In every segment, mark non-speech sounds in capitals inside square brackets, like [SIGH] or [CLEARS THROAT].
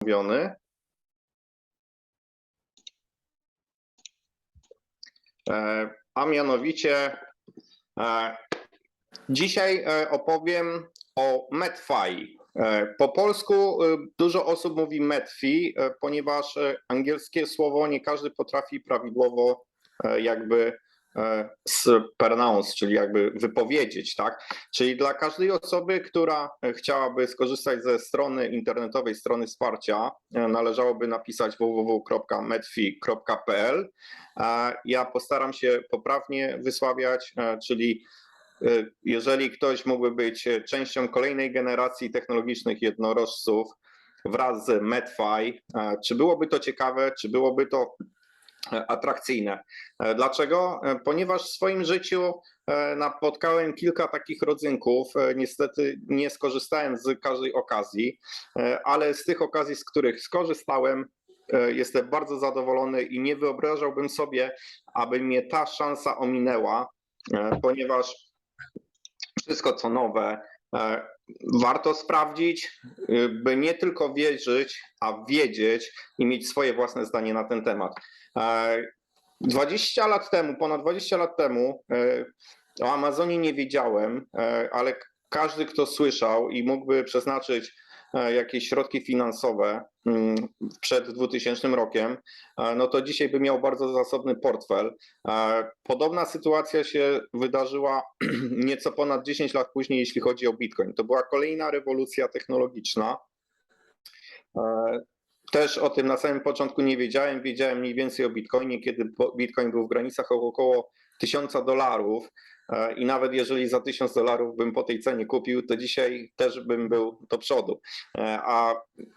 mówiony. E, A mianowicie e, dzisiaj e, opowiem o Medfi. Po polsku dużo osób mówi Medfi, ponieważ angielskie słowo nie każdy potrafi prawidłowo jakby pronounce, czyli jakby wypowiedzieć, tak? Czyli dla każdej osoby, która e, chciałaby skorzystać ze strony internetowej, strony wsparcia, e, należałoby napisać www.medfi.pl. A Ja postaram się poprawnie wysławiać, e, czyli e, jeżeli ktoś mógłby być e, częścią kolejnej generacji technologicznych jednorożców wraz z Medfi, e, czy byłoby to ciekawe, czy byłoby to e, atrakcyjne. E, Dlaczego? E, Ponieważ w swoim życiu e, napotkałem kilka takich rodzynków. Niestety nie skorzystałem z każdej okazji, ale z tych okazji, z których skorzystałem, jestem bardzo zadowolony i nie wyobrażałbym sobie, aby mnie ta szansa ominęła, ponieważ wszystko co nowe warto sprawdzić, e, by nie tylko wierzyć, a wiedzieć i mieć swoje własne zdanie na ten temat. E, 20 lat temu, ponad 20 lat temu e, o Amazonie nie wiedziałem, e, ale każdy, kto słyszał i mógłby przeznaczyć e, jakieś środki finansowe przed 2000 rokiem, no to dzisiaj by miał bardzo zasobny portfel. Podobna sytuacja się wydarzyła [CLEARS THROAT] nieco ponad 10 lat później, jeśli chodzi o Bitcoin. To była kolejna rewolucja technologiczna. Też o tym na samym początku nie wiedziałem. Wiedziałem mniej więcej o Bitcoinie, kiedy Bitcoin był w granicach około 1000 dolarów. E, I nawet jeżeli za 1000 dolarów bym po tej cenie kupił, to dzisiaj też bym był do przodu. E, A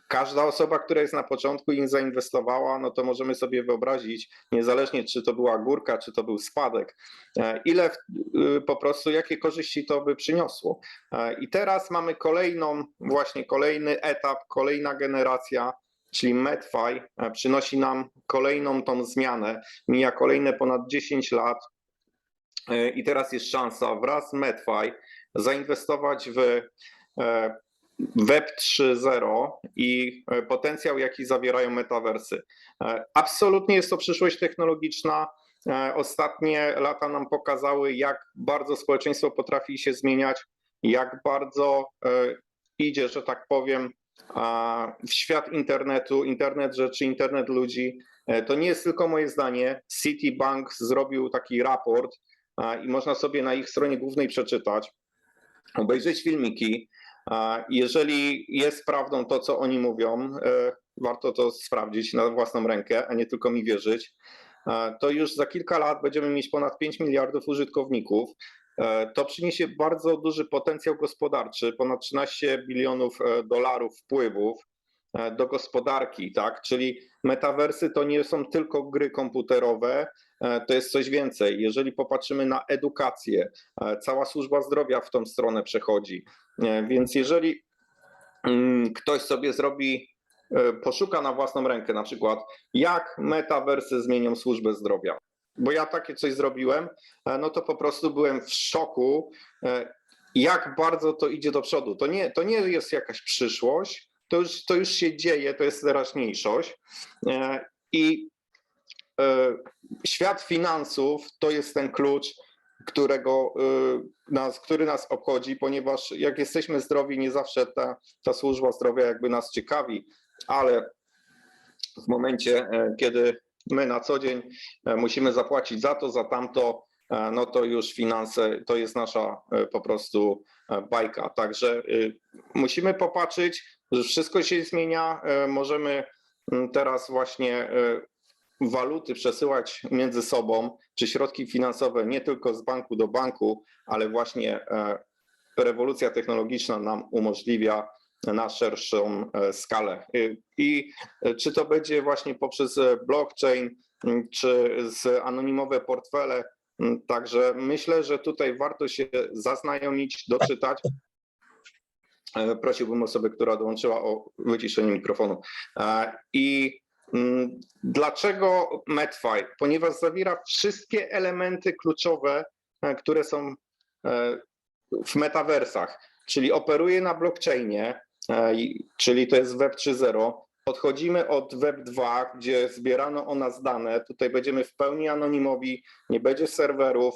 każda osoba, która jest na początku i zainwestowała, no to możemy sobie wyobrazić, niezależnie czy to była górka, czy to był spadek, e, ile y, po prostu, jakie korzyści to by przyniosło. I teraz mamy kolejną, właśnie kolejny etap, kolejna generacja, czyli MedFi przynosi nam kolejną tą zmianę. Mija kolejne ponad 10 lat i teraz jest szansa wraz z MedFi zainwestować w e, Web 3.0 i e, potencjał, jaki zawierają metaversy. E, Absolutnie jest to przyszłość technologiczna. E, Ostatnie lata nam pokazały, jak bardzo społeczeństwo potrafi się zmieniać, jak bardzo e, idzie, że tak powiem, w świat internetu, internet rzeczy, internet ludzi. E, To nie jest tylko moje zdanie. Citibank zrobił taki raport i można sobie na ich stronie głównej przeczytać, obejrzeć filmiki. Jeżeli jest prawdą to, co oni mówią, e, warto to sprawdzić na własną rękę, a nie tylko mi wierzyć. To już za kilka lat będziemy mieć ponad 5 miliardów użytkowników. E, To przyniesie bardzo duży potencjał gospodarczy, ponad 13 bilionów e, dolarów wpływów do gospodarki, tak? Czyli metaversy to nie są tylko gry komputerowe, e, to jest coś więcej. Jeżeli popatrzymy na edukację, e, cała służba zdrowia w tą stronę przechodzi. E, Więc jeżeli mm, ktoś sobie zrobi, e, poszuka na własną rękę na przykład, jak metaversy zmienią służbę zdrowia, bo ja takie coś zrobiłem, e, no to po prostu byłem w szoku, e, jak bardzo to idzie do przodu. To nie, to nie jest jakaś przyszłość, to już, to już się dzieje, to jest teraźniejszość. E, I e, świat finansów to jest ten klucz, którego e, nas, który nas obchodzi, ponieważ jak jesteśmy zdrowi, nie zawsze ta, ta służba zdrowia jakby nas ciekawi, ale w momencie, kiedy my na co dzień musimy zapłacić za to, za tamto, no to już finanse to jest nasza po prostu bajka. Także musimy popatrzeć, wszystko się zmienia. e, Możemy mm, teraz właśnie e, waluty przesyłać między sobą, czy środki finansowe nie tylko z banku do banku, ale właśnie e, rewolucja technologiczna nam umożliwia na szerszą skalę. I czy to będzie właśnie poprzez blockchain, czy z anonimowe portfele. Także myślę, że tutaj warto się zaznajomić, doczytać. E, Prosiłbym osobę, która dołączyła o wyciszenie mikrofonu. E, I mm, dlaczego MedFi? Ponieważ zawiera wszystkie elementy kluczowe, e, które są w metaversach, czyli operuje na blockchainie, czyli to jest Web 3.0, odchodzimy od Web 2, gdzie zbierano o nas dane. Tutaj będziemy w pełni anonimowi, nie będzie serwerów,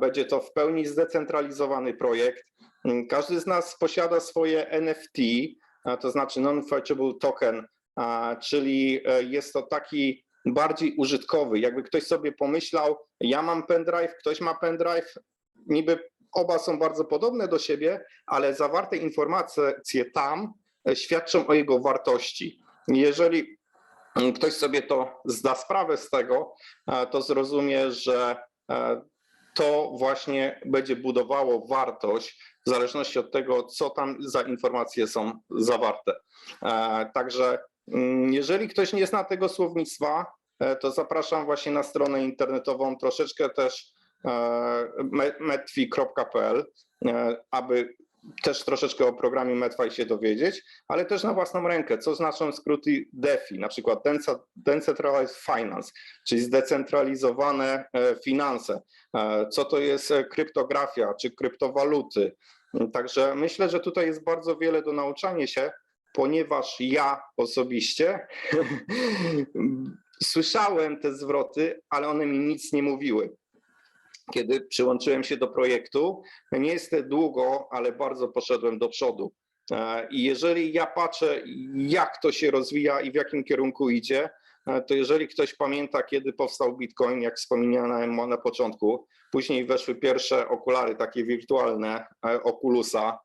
będzie to w pełni zdecentralizowany projekt. Mm, Każdy z nas posiada swoje NFT, to znaczy non-fungible token, czyli e, jest to taki bardziej użytkowy. Jakby ktoś sobie pomyślał, ja mam pendrive, ktoś ma pendrive, niby oba są bardzo podobne do siebie, ale zawarte informacje tam e, świadczą o jego wartości. Jeżeli mm, ktoś sobie to zda sprawę z tego, to zrozumie, że e, to właśnie będzie budowało wartość w zależności od tego, co tam za informacje są zawarte. E, Także mm, jeżeli ktoś nie zna tego słownictwa, e, to zapraszam właśnie na stronę internetową, troszeczkę też e, me- medfi.pl, e, aby też troszeczkę o programie Medfi się dowiedzieć, ale też na własną rękę, co znaczą skróty DeFi, na przykład Decentralized Finance, czyli zdecentralizowane e, finanse, E, co to jest e, kryptografia czy kryptowaluty. Także myślę, że tutaj jest bardzo wiele do nauczania się, ponieważ ja osobiście [LAUGHS] słyszałem te zwroty, ale one mi nic nie mówiły. Kiedy przyłączyłem się do projektu, nie jest długo, ale bardzo poszedłem do przodu. E, I jeżeli ja patrzę, jak to się rozwija i w jakim kierunku idzie, e, to jeżeli ktoś pamięta, kiedy powstał Bitcoin, jak wspomniałem na początku, później weszły pierwsze okulary, takie wirtualne, e, Oculusa.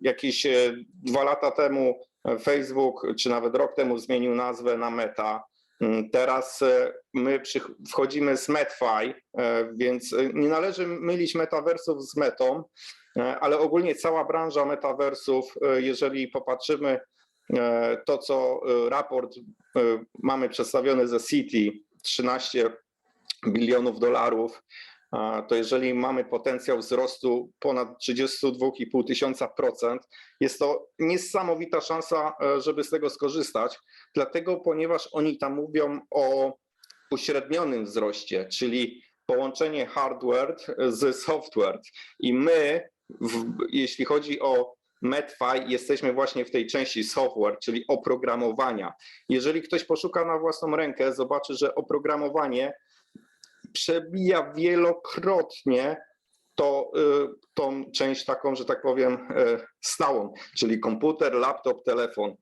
Jakieś dwa lata temu Facebook, czy nawet rok temu zmienił nazwę na Meta. Mm, Teraz e, my wchodzimy z MetFi, e, więc e, nie należy mylić metaversów z metą, ale ogólnie cała branża metaversów, jeżeli popatrzymy to, co raport mamy przedstawiony ze City, 13 bilionów dolarów, to jeżeli mamy potencjał wzrostu ponad 32,5 tysiąca procent, jest to niesamowita szansa, e, żeby z tego skorzystać, dlatego ponieważ oni tam mówią o uśrednionym wzroście, czyli połączenie hardware z software i my, w, jeśli chodzi o MedFi, jesteśmy właśnie w tej części software, czyli oprogramowania. Jeżeli ktoś poszuka na własną rękę, zobaczy, że oprogramowanie przebija wielokrotnie to, y, tą część taką, że tak powiem, y, stałą, czyli komputer, laptop, telefon.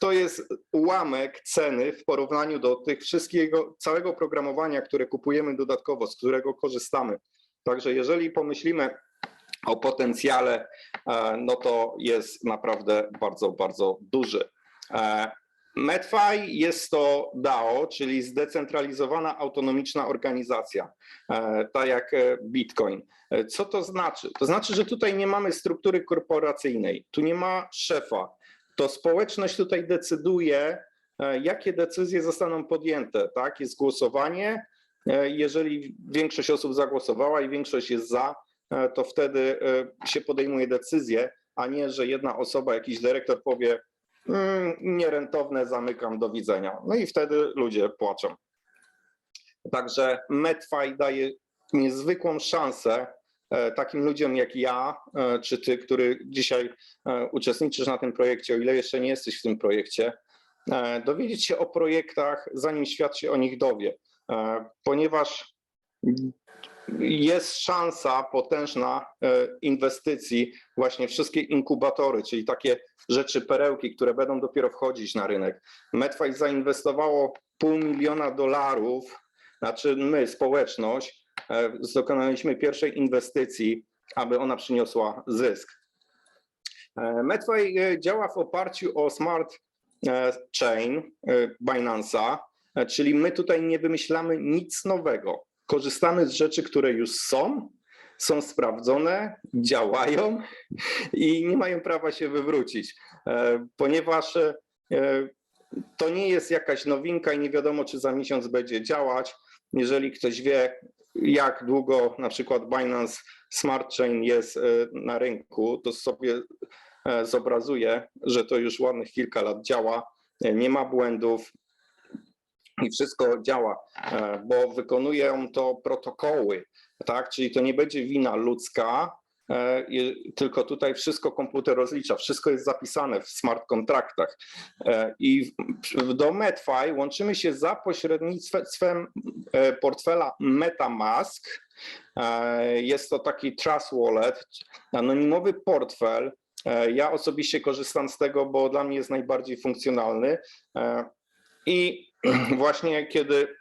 To jest ułamek ceny w porównaniu do tych wszystkiego, całego programowania, które kupujemy dodatkowo, z którego korzystamy. Także jeżeli pomyślimy o potencjale, e, no to jest naprawdę bardzo, bardzo duży. MedFi jest to DAO, czyli zdecentralizowana autonomiczna organizacja, tak jak e, Bitcoin. E, Co to znaczy? To znaczy, że tutaj nie mamy struktury korporacyjnej, tu nie ma szefa. To społeczność tutaj decyduje, jakie decyzje zostaną podjęte. Tak? Jest głosowanie. Jeżeli większość osób zagłosowała i większość jest za, to wtedy się podejmuje decyzję, a nie, że jedna osoba, jakiś dyrektor powie, nierentowne, zamykam, do widzenia. No i wtedy ludzie płaczą. Także MedFi daje niezwykłą szansę e, takim ludziom jak ja, e, czy ty, który dzisiaj e, uczestniczysz na tym projekcie, o ile jeszcze nie jesteś w tym projekcie, dowiedzieć się o projektach, zanim świat się o nich dowie, ponieważ jest szansa potężna e, inwestycji, właśnie wszystkie inkubatory, czyli takie rzeczy, perełki, które będą dopiero wchodzić na rynek. Medfight zainwestowało pół miliona dolarów, znaczy my, społeczność, e, dokonaliśmy pierwszej inwestycji, aby ona przyniosła zysk. E, Medfi działa w oparciu o smart chain Binance'a, czyli my tutaj nie wymyślamy nic nowego. Korzystamy z rzeczy, które już są, są sprawdzone, działają i nie mają prawa się wywrócić, e, ponieważ e, to nie jest jakaś nowinka i nie wiadomo, czy za miesiąc będzie działać. Jeżeli ktoś wie, jak długo na przykład Binance Smart Chain jest e, na rynku, to sobie zobrazuje, że to już ładnych kilka lat działa, nie ma błędów i wszystko działa, e, bo wykonują to protokoły, tak? Czyli to nie będzie wina ludzka, e, tylko tutaj wszystko komputer rozlicza, wszystko jest zapisane w smart kontraktach. E, I do MedFi łączymy się za pośrednictwem portfela MetaMask. Jest to taki Trust Wallet, anonimowy portfel. Ja osobiście korzystam z tego, bo dla mnie jest najbardziej funkcjonalny. I [CLEARS THROAT] właśnie kiedy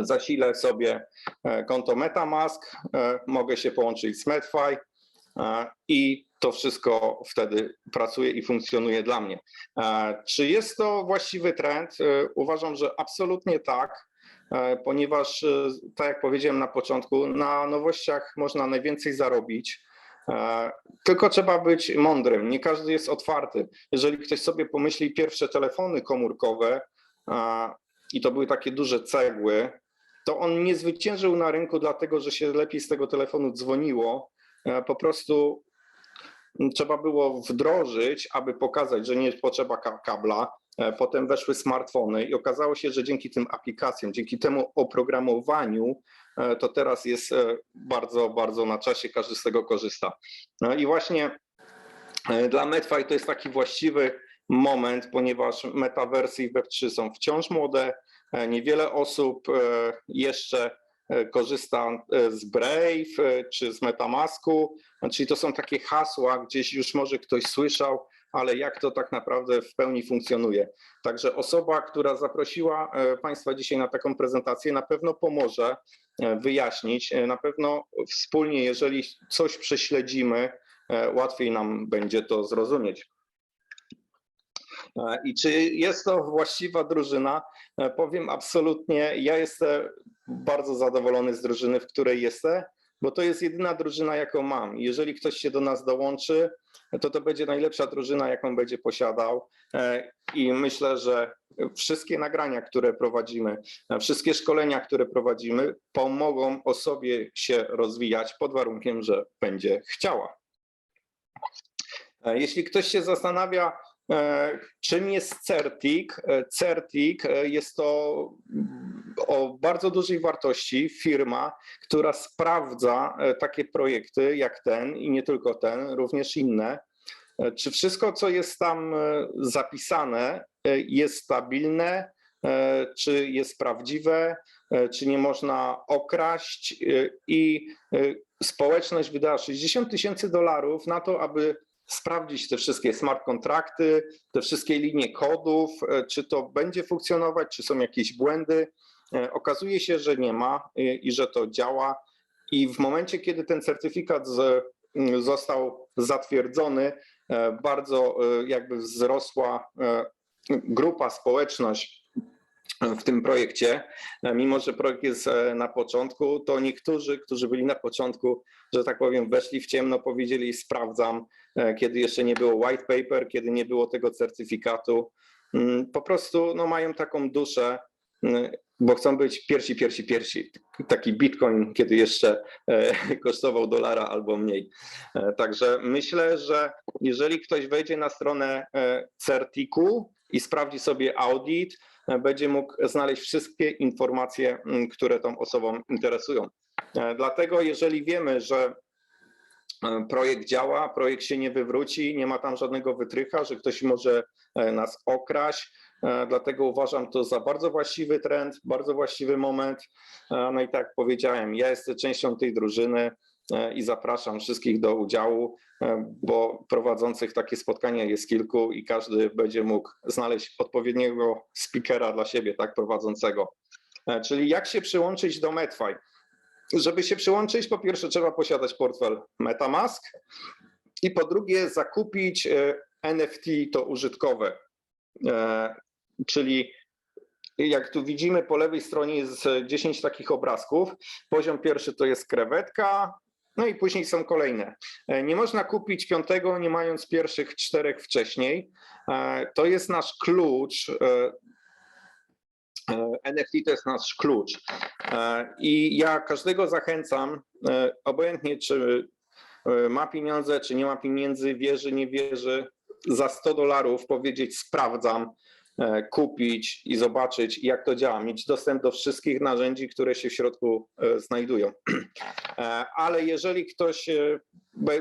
zasilę sobie e, konto MetaMask, e, mogę się połączyć z MedFi e, i to wszystko wtedy pracuje i funkcjonuje dla mnie. Czy jest to właściwy trend? Uważam, że absolutnie tak, ponieważ, tak jak powiedziałem na początku, na nowościach można najwięcej zarobić. Tylko trzeba być mądrym. Nie każdy jest otwarty. Jeżeli ktoś sobie pomyśli pierwsze telefony komórkowe, i to były takie duże cegły, to on nie zwyciężył na rynku, dlatego że się lepiej z tego telefonu dzwoniło. E, Po prostu trzeba było wdrożyć, aby pokazać, że nie potrzeba ka- kabla. E, Potem weszły smartfony i okazało się, że dzięki tym aplikacjom, dzięki temu oprogramowaniu, e, to teraz jest bardzo, bardzo na czasie, każdy z tego korzysta. No i właśnie dla MedFi to jest taki właściwy moment, ponieważ metawersy i Web3 są wciąż młode. E, Niewiele osób e, jeszcze e, korzysta z Brave czy z Metamasku, czyli to są takie hasła, gdzieś już może ktoś słyszał, ale jak to tak naprawdę w pełni funkcjonuje. Także osoba, która zaprosiła Państwa dzisiaj na taką prezentację, na pewno pomoże wyjaśnić. Na pewno wspólnie, jeżeli coś prześledzimy, łatwiej nam będzie to zrozumieć. E, I czy jest to właściwa drużyna? E, Powiem absolutnie, ja jestem bardzo zadowolony z drużyny, w której jestem, bo to jest jedyna drużyna, jaką mam. Jeżeli ktoś się do nas dołączy, to to będzie najlepsza drużyna, jaką będzie posiadał. E, I myślę, że wszystkie nagrania, które prowadzimy, wszystkie szkolenia, które prowadzimy, pomogą osobie się rozwijać pod warunkiem, że będzie chciała. Jeśli ktoś się zastanawia, czym jest CERTIC, e, CERTIC e, jest to mm, o bardzo dużej wartości firma, która sprawdza e, takie projekty jak ten i nie tylko ten, również inne. E, Czy wszystko, co jest tam e, zapisane, e, jest stabilne, e, czy jest prawdziwe, e, czy nie można okraść? E, i e, społeczność wydała 60 tysięcy dolarów na to, aby sprawdzić te wszystkie smart kontrakty, te wszystkie linie kodów, e, czy to będzie funkcjonować, czy są jakieś błędy. E, Okazuje się, że nie ma e, i że to działa. I w momencie, kiedy ten certyfikat z, m, został zatwierdzony, bardzo jakby wzrosła grupa, społeczność w tym projekcie. Mimo, że projekt jest na początku, to niektórzy, którzy byli na początku, że tak powiem, weszli w ciemno, powiedzieli sprawdzam, kiedy jeszcze nie było white paper, kiedy nie było tego certyfikatu. Mm, Po prostu no, mają taką duszę, mm, bo chcą być pierwsi, pierwsi, pierwsi. Taki bitcoin, kiedy jeszcze e, [LAUGHS] kosztował dolara albo mniej. E, Także myślę, że jeżeli ktoś wejdzie na stronę e, Certiku i sprawdzi sobie audit, e, będzie mógł znaleźć wszystkie informacje, m, które tą osobą interesują. E, Dlatego jeżeli wiemy, że e, projekt działa, projekt się nie wywróci, nie ma tam żadnego wytrycha, że ktoś może e, nas okraść. E, Dlatego uważam to za bardzo właściwy trend, bardzo właściwy moment. E, No i tak powiedziałem, ja jestem częścią tej drużyny e, i zapraszam wszystkich do udziału, e, bo prowadzących takie spotkania jest kilku i każdy będzie mógł znaleźć odpowiedniego speakera dla siebie, tak prowadzącego. E, Czyli jak się przyłączyć do MedFi? Żeby się przyłączyć, po pierwsze trzeba posiadać portfel MetaMask i po drugie zakupić e, NFT to użytkowe. E, Czyli jak tu widzimy po lewej stronie jest e, 10 takich obrazków. Poziom pierwszy to jest krewetka, no i później są kolejne. E, Nie można kupić piątego, nie mając pierwszych czterech wcześniej. E, To jest nasz klucz. E, NFT to jest nasz klucz. E, I ja każdego zachęcam, e, obojętnie czy ma pieniądze, czy nie ma pieniędzy, wierzy, nie wierzy, za 100 dolarów powiedzieć sprawdzam kupić i zobaczyć, jak to działa, mieć dostęp do wszystkich narzędzi, które się w środku znajdują. [CLEARS THROAT] Ale jeżeli ktoś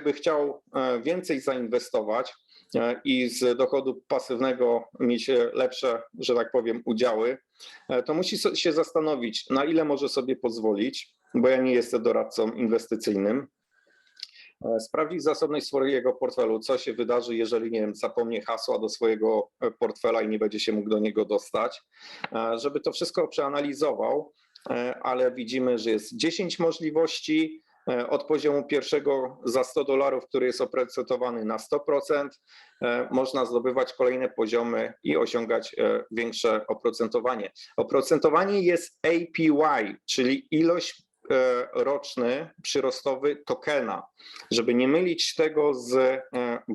by chciał więcej zainwestować i z dochodu pasywnego mieć e, lepsze, że tak powiem, udziały, e, to musi się zastanowić, na ile może sobie pozwolić, bo ja nie jestem doradcą inwestycyjnym. E, Sprawdzić zasobność swojego portfelu, co się wydarzy, jeżeli nie wiem, zapomnie hasła do swojego e, portfela i nie będzie się mógł do niego dostać, E, żeby to wszystko przeanalizował, e, ale widzimy, że jest 10 możliwości e, od poziomu pierwszego za 100 dolarów, który jest oprocentowany na 100%, e, można zdobywać kolejne poziomy i osiągać e, większe oprocentowanie. Oprocentowanie jest APY, czyli ilość e, roczny przyrostowy tokena, żeby nie mylić tego z e,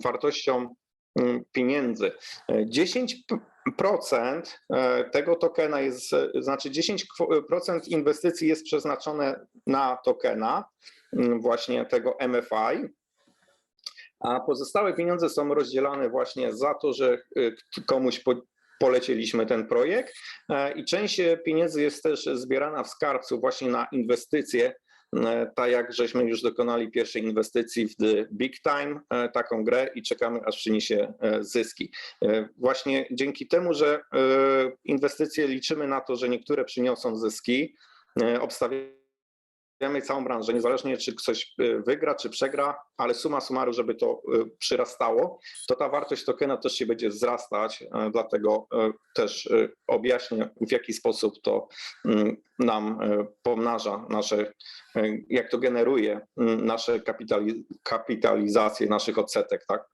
wartością mm, pieniędzy. E, 10% e, tego tokena jest, e, znaczy 10% inwestycji jest przeznaczone na tokena, właśnie tego MFI, a pozostałe pieniądze są rozdzielane właśnie za to, że k- komuś po, polecieliśmy ten projekt e, i część pieniędzy jest też zbierana w skarbcu właśnie na inwestycje, e, tak jak żeśmy już dokonali pierwszej inwestycji w The Big Time, e, taką grę i czekamy aż przyniesie zyski. Właśnie dzięki temu, że inwestycje liczymy na to, że niektóre przyniosą zyski, e, obstawiamy całą branżę, niezależnie czy ktoś e, wygra, czy przegra, ale suma summarum, żeby to e, przyrastało, to ta wartość tokena też się będzie wzrastać, e, dlatego też objaśnię, w jaki sposób to mm, nam pomnaża nasze, jak to generuje nasze kapitali, kapitalizację naszych odsetek, tak?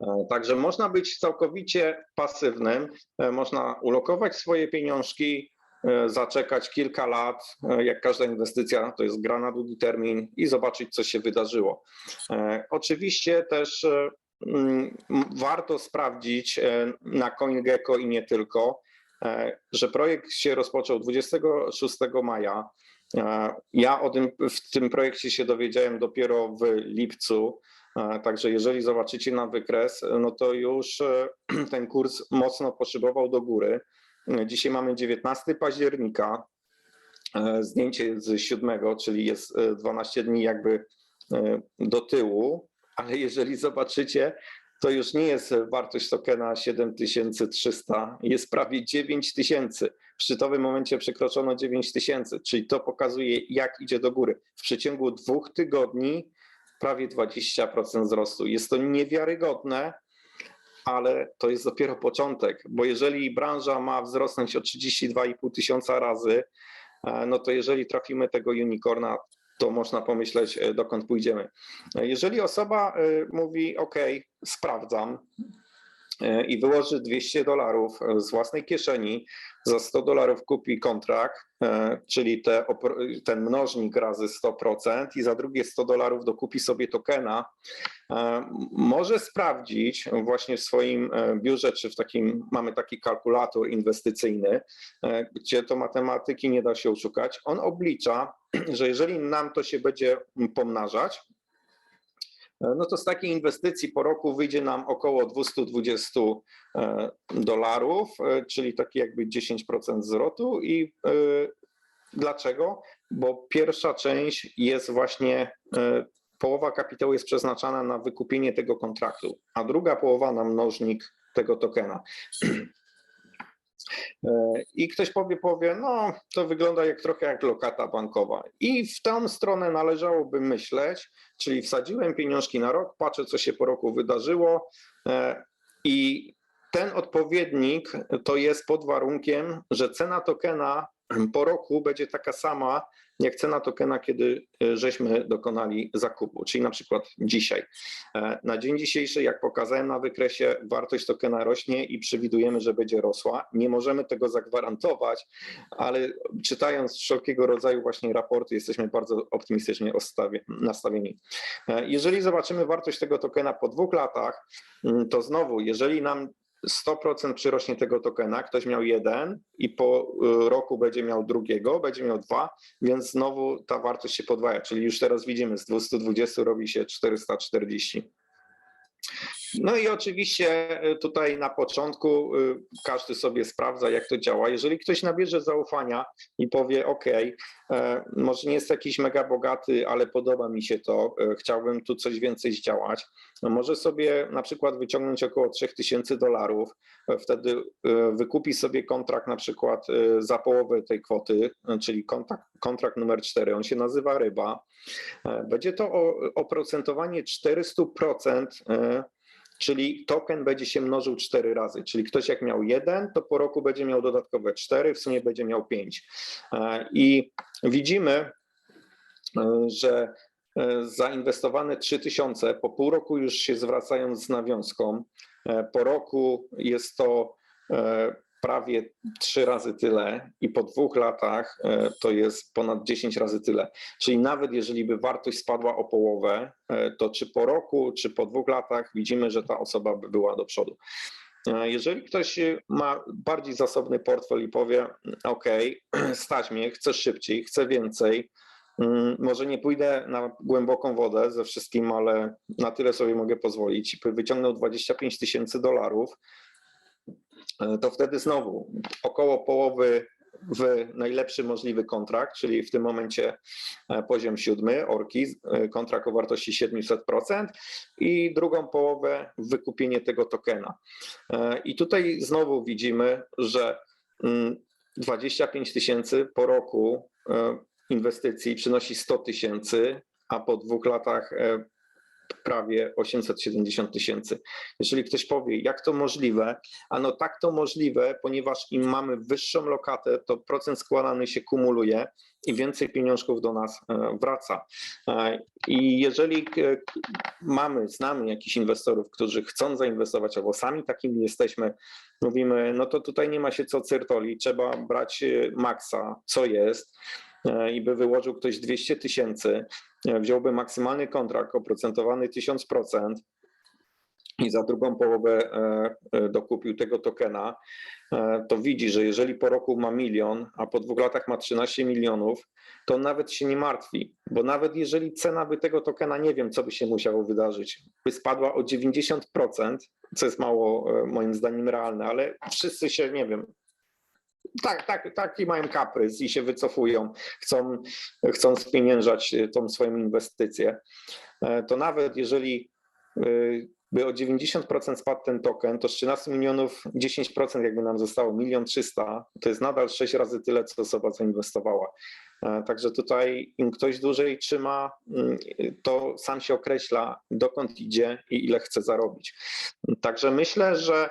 E, Także można być całkowicie pasywnym, e, można ulokować swoje pieniążki, zaczekać kilka lat, e, jak każda inwestycja, to jest gra na długi termin i zobaczyć, co się wydarzyło. E, Oczywiście też e, mm, warto sprawdzić e, na CoinGecko i nie tylko, e, że projekt się rozpoczął 26 maja. E, Ja o tym, w tym projekcie się dowiedziałem dopiero w lipcu, e, także jeżeli zobaczycie na wykres, no to już e, [CLEARS THROAT] ten kurs mocno poszybował do góry. E, Dzisiaj mamy 19 października, e, zdjęcie z 7, czyli jest e, 12 dni jakby e, do tyłu, ale jeżeli zobaczycie, to już nie jest wartość tokena 7300, jest prawie 9000. W szczytowym momencie przekroczono 9000, czyli to pokazuje, jak idzie do góry. W przeciągu dwóch tygodni prawie 20% wzrostu. Jest to niewiarygodne, ale to jest dopiero początek, bo jeżeli branża ma wzrosnąć o 32,5 tysiąca razy, e, no to jeżeli trafimy tego unicorna, to można pomyśleć, e, dokąd pójdziemy. E, Jeżeli osoba mówi, OK, sprawdzam i wyłoży 200 dolarów e, z własnej kieszeni, za 100 dolarów kupi kontrakt, e, czyli te, ten mnożnik razy 100% i za drugie 100 dolarów dokupi sobie tokena, e, może sprawdzić właśnie w swoim e, biurze, czy w takim, mamy taki kalkulator inwestycyjny, e, gdzie to matematyki nie da się oszukać. On oblicza, [CLEARS THROAT] że jeżeli nam to się będzie pomnażać, e, no to z takiej inwestycji po roku wyjdzie nam około 220 e, dolarów, e, czyli taki jakby 10% zwrotu. I e, dlaczego? Bo pierwsza część jest właśnie, połowa kapitału jest przeznaczana na wykupienie tego kontraktu, a druga połowa na mnożnik tego tokena. E, I ktoś powie, powie, no to wygląda jak trochę jak lokata bankowa. I w tę stronę należałoby myśleć, czyli wsadziłem pieniążki na rok, patrzę co się po roku wydarzyło e, i ten odpowiednik to jest pod warunkiem, że cena tokena po roku będzie taka sama jak cena tokena, kiedy e, żeśmy dokonali zakupu, czyli na przykład dzisiaj. E, Na dzień dzisiejszy, jak pokazałem na wykresie, wartość tokena rośnie i przewidujemy, że będzie rosła. Nie możemy tego zagwarantować, ale czytając wszelkiego rodzaju właśnie raporty, jesteśmy bardzo optymistycznie nastawieni. E, Jeżeli zobaczymy wartość tego tokena po dwóch latach, mm, to znowu, jeżeli nam 100% przyrośnie tego tokena, ktoś miał jeden i po y, roku będzie miał drugiego, będzie miał dwa, więc znowu ta wartość się podwaja, czyli już teraz widzimy, z 220 robi się 440. No i oczywiście y, tutaj na początku y, każdy sobie sprawdza, jak to działa. Jeżeli ktoś nabierze zaufania i powie, OK, może nie jest jakiś mega bogaty, ale podoba mi się to, e, chciałbym tu coś więcej zdziałać, no może sobie na przykład wyciągnąć około 3000 dolarów, e, wtedy e, wykupi sobie kontrakt na przykład za połowę tej kwoty, czyli kontrakt, kontrakt numer 4, on się nazywa ryba. Będzie to oprocentowanie 400%, czyli token będzie się mnożył cztery razy. Czyli ktoś jak miał jeden, to po roku będzie miał dodatkowe cztery, w sumie będzie miał pięć. I widzimy, że zainwestowane 3000 po pół roku już się zwracają z nawiązką. Po roku jest to prawie trzy razy tyle i po dwóch latach e, to jest ponad 10 razy tyle. Czyli nawet jeżeli by wartość spadła o połowę, e, to czy po roku, czy po dwóch latach widzimy, że ta osoba by była do przodu. E, jeżeli ktoś ma bardziej zasobny portfel i powie, OK, [CLEARS THROAT] stać mnie, chcę szybciej, chcę więcej, mm, może nie pójdę na głęboką wodę ze wszystkim, ale na tyle sobie mogę pozwolić. Wyciągnął 25 tysięcy dolarów, to wtedy znowu około połowy w najlepszy możliwy kontrakt, czyli w tym momencie e, poziom siódmy, Orki, e, kontrakt o wartości 700% i drugą połowę wykupienie tego tokena. I tutaj znowu widzimy, że 25 mm, tysięcy po roku inwestycji przynosi 100 tysięcy, a po dwóch latach prawie 870 tysięcy. Jeżeli ktoś powie, jak to możliwe, a no tak to możliwe, ponieważ im mamy wyższą lokatę, to procent składany się kumuluje i więcej pieniążków do nas e, wraca. E, I jeżeli e, mamy, znamy jakichś inwestorów, którzy chcą zainwestować, albo sami takimi jesteśmy, mówimy, no to tutaj nie ma się co cyrtoli, trzeba brać maksa, co jest, i by wyłożył ktoś 200 tysięcy, wziąłby maksymalny kontrakt oprocentowany 1000% i za drugą połowę e, e, dokupił tego tokena, e, to widzi, że jeżeli po roku ma milion, a po dwóch latach ma 13 milionów, to nawet się nie martwi, bo nawet jeżeli cena by tego tokena, nie wiem, co by się musiało wydarzyć, by spadła o 90%, co jest mało moim zdaniem realne, ale wszyscy się, nie wiem, tak, tak, taki mają kaprys i się wycofują, chcą, chcą spieniężać y, tą swoją inwestycję, e, to nawet jeżeli y, by o 90% spadł ten token, to z 13 milionów 10% jakby nam zostało, milion 300, to jest nadal 6 razy tyle, co osoba zainwestowała. E, także tutaj im ktoś dłużej trzyma, mm, to sam się określa, dokąd idzie i ile chce zarobić. Także myślę, że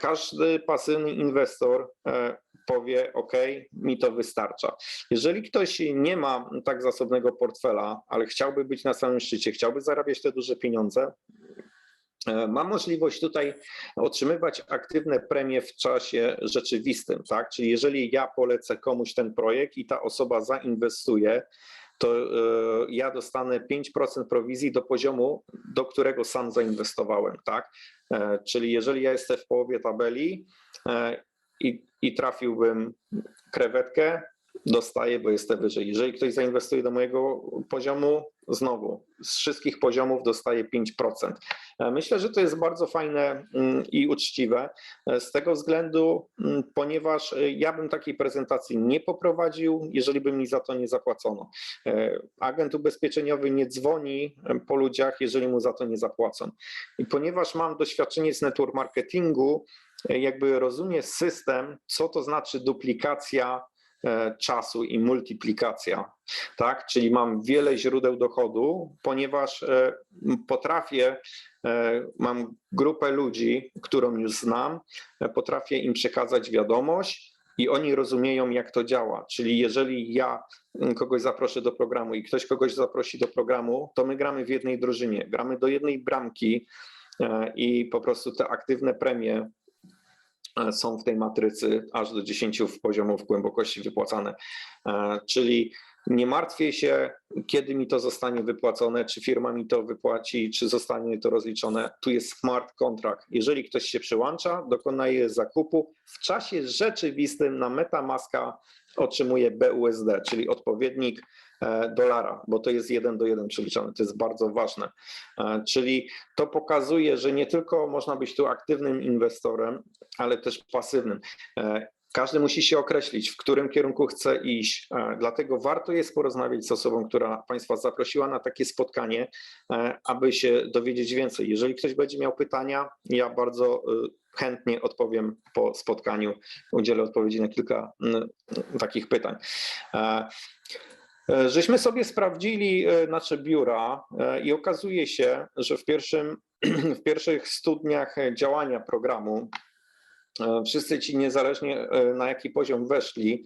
każdy pasywny inwestor e, powie: OK, mi to wystarcza. Jeżeli ktoś nie ma tak zasobnego portfela, ale chciałby być na samym szczycie, chciałby zarabiać te duże pieniądze, e, ma możliwość tutaj otrzymywać aktywne premie w czasie rzeczywistym, tak? Czyli jeżeli ja polecę komuś ten projekt i ta osoba zainwestuje, to e, ja dostanę 5% prowizji do poziomu, do którego sam zainwestowałem, tak? Czyli jeżeli ja jestem w połowie tabeli i, i trafiłbym krewetkę, dostaję, bo jestem wyżej. Jeżeli ktoś zainwestuje do mojego poziomu, znowu z wszystkich poziomów dostaje 5%. E, myślę, że to jest bardzo fajne mm, i uczciwe e, z tego względu, mm, ponieważ e, ja bym takiej prezentacji nie poprowadził, jeżeli by mi za to nie zapłacono. Agent ubezpieczeniowy nie dzwoni po ludziach, jeżeli mu za to nie zapłacą. I ponieważ mam doświadczenie z network marketingu, jakby rozumie system, co to znaczy duplikacja czasu i multiplikacja, tak? Czyli mam wiele źródeł dochodu, ponieważ e, potrafię, e, mam grupę ludzi, którą już znam, potrafię im przekazać wiadomość i oni rozumieją, jak to działa. Czyli jeżeli ja kogoś zaproszę do programu i ktoś kogoś zaprosi do programu, to my gramy w jednej drużynie, gramy do jednej bramki i po prostu te aktywne premie E, są w tej matrycy aż do 10 poziomów głębokości wypłacane. E, czyli nie martwię się, kiedy mi to zostanie wypłacone, czy firma mi to wypłaci, czy zostanie to rozliczone. Tu jest smart contract. Jeżeli ktoś się przyłącza, dokonaje zakupu w czasie rzeczywistym na MetaMaska otrzymuje BUSD, czyli odpowiednik e, dolara, bo to jest jeden do jeden przeliczane, to jest bardzo ważne. E, Czyli to pokazuje, że nie tylko można być tu aktywnym inwestorem, ale też pasywnym. E, Każdy musi się określić, w którym kierunku chce iść. E, Dlatego warto jest porozmawiać z osobą, która Państwa zaprosiła na takie spotkanie, e, aby się dowiedzieć więcej. Jeżeli ktoś będzie miał pytania, ja bardzo e, chętnie odpowiem po spotkaniu, udzielę odpowiedzi na kilka takich pytań. E, Żeśmy sobie sprawdzili e, nasze biura e, i okazuje się, że w, pierwszym, [CLEARS THROAT] w pierwszych studniach działania programu wszyscy ci niezależnie na jaki poziom weszli,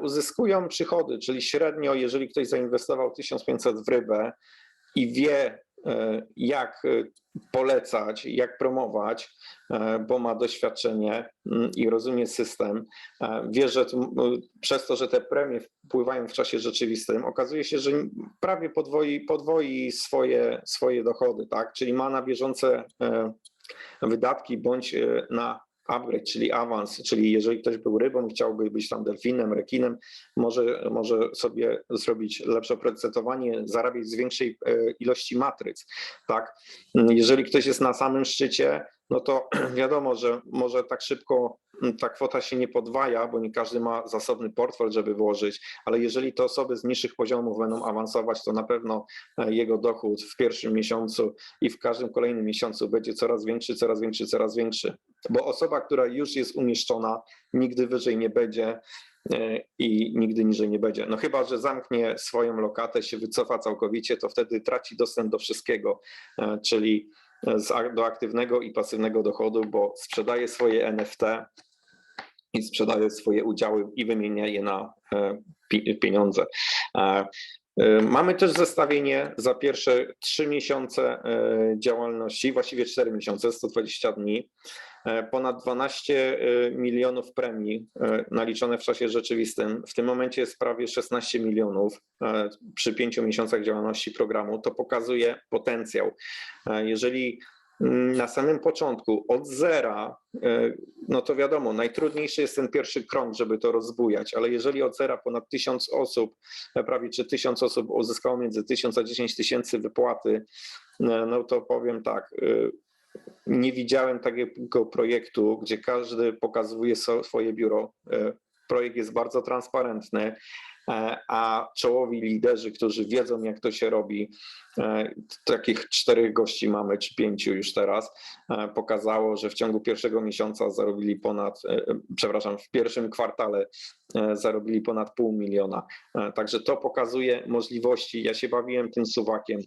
uzyskują przychody, czyli średnio, jeżeli ktoś zainwestował 1500 w rybę i wie, jak e, polecać, jak promować, e, bo ma doświadczenie mm, i rozumie system, e, wie, że przez to, że te premie wpływają w czasie rzeczywistym, okazuje się, że prawie podwoi, podwoi swoje, swoje dochody, tak? Czyli ma na bieżące e, wydatki bądź e, na upgrade, czyli awans, czyli jeżeli ktoś był rybą, chciałby być tam delfinem, rekinem, może, może sobie zrobić lepsze procetowanie, zarabiać z większej e, ilości matryc, tak? Jeżeli ktoś jest na samym szczycie, no to [CLEARS THROAT] wiadomo, że może tak szybko m, ta kwota się nie podwaja, bo nie każdy ma zasobny portfel, żeby włożyć, ale jeżeli te osoby z niższych poziomów będą awansować, to na pewno e, jego dochód w pierwszym miesiącu i w każdym kolejnym miesiącu będzie coraz większy, coraz większy, coraz większy. Bo osoba, która już jest umieszczona, nigdy wyżej nie będzie e, i nigdy niżej nie będzie. No chyba, że zamknie swoją lokatę, się wycofa całkowicie, to wtedy traci dostęp do wszystkiego, e, czyli z, do aktywnego i pasywnego dochodu, bo sprzedaje swoje NFT i sprzedaje swoje udziały i wymienia je na e, pi- pieniądze. E, Mamy też zestawienie za pierwsze trzy miesiące e, działalności, właściwie 4 miesiące, 120 dni. E, Ponad 12 e, milionów premii naliczone w czasie rzeczywistym. W tym momencie jest prawie 16 milionów przy pięciu miesiącach działalności programu. To pokazuje potencjał. Jeżeli na samym początku od zera, e, no to wiadomo, najtrudniejszy jest ten pierwszy krąg, żeby to rozbujać, ale jeżeli od zera ponad tysiąc osób, prawie czy tysiąc osób uzyskało między tysiąc a 10 tysięcy wypłaty, e, no to powiem tak, e, nie widziałem takiego projektu, gdzie każdy pokazuje swoje biuro. Projekt jest bardzo transparentny, a czołowi liderzy, którzy wiedzą, jak to się robi, e, takich czterech gości mamy, czy pięciu już teraz, e, pokazało, że w ciągu pierwszego miesiąca zarobili ponad, e, e, przepraszam, w pierwszym kwartale e, zarobili ponad pół miliona. E, Także to pokazuje możliwości. Ja się bawiłem tym suwakiem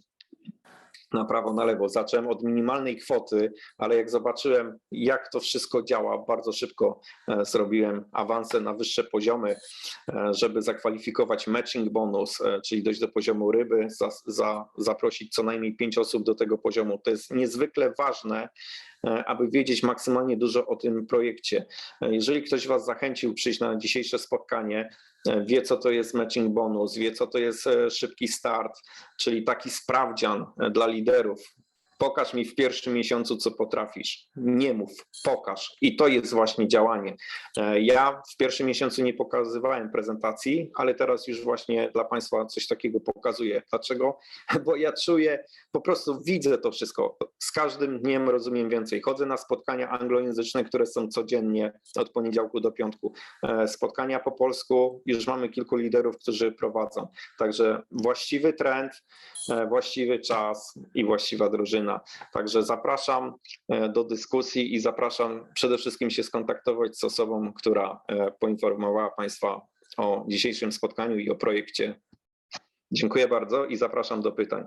na prawo, na lewo. Zacząłem od minimalnej kwoty, ale jak zobaczyłem, jak to wszystko działa, bardzo szybko e, zrobiłem awanse na wyższe poziomy, e, żeby zakwalifikować matching bonus, e, czyli dojść do poziomu ryby, za, za, zaprosić co najmniej pięć osób do tego poziomu. To jest niezwykle ważne, aby wiedzieć maksymalnie dużo o tym projekcie. E, Jeżeli ktoś Was zachęcił przyjść na dzisiejsze spotkanie, e, wie co to jest matching bonus, wie co to jest e, szybki start, czyli taki sprawdzian e, dla liderów. Pokaż mi w pierwszym miesiącu, co potrafisz. Nie mów, pokaż. I to jest właśnie działanie. E, Ja w pierwszym miesiącu nie pokazywałem prezentacji, ale teraz już właśnie dla Państwa coś takiego pokazuję. Dlaczego? [LAUGHS] Bo ja czuję, po prostu widzę to wszystko. Z każdym dniem rozumiem więcej. Chodzę na spotkania anglojęzyczne, które są codziennie od poniedziałku do piątku. E, Spotkania po polsku już mamy kilku liderów, którzy prowadzą. Także właściwy trend, e, właściwy czas i właściwa drużyna. Także zapraszam e, do dyskusji i zapraszam przede wszystkim się skontaktować z osobą, która e, poinformowała Państwa o dzisiejszym spotkaniu i o projekcie. Dziękuję bardzo i zapraszam do pytań.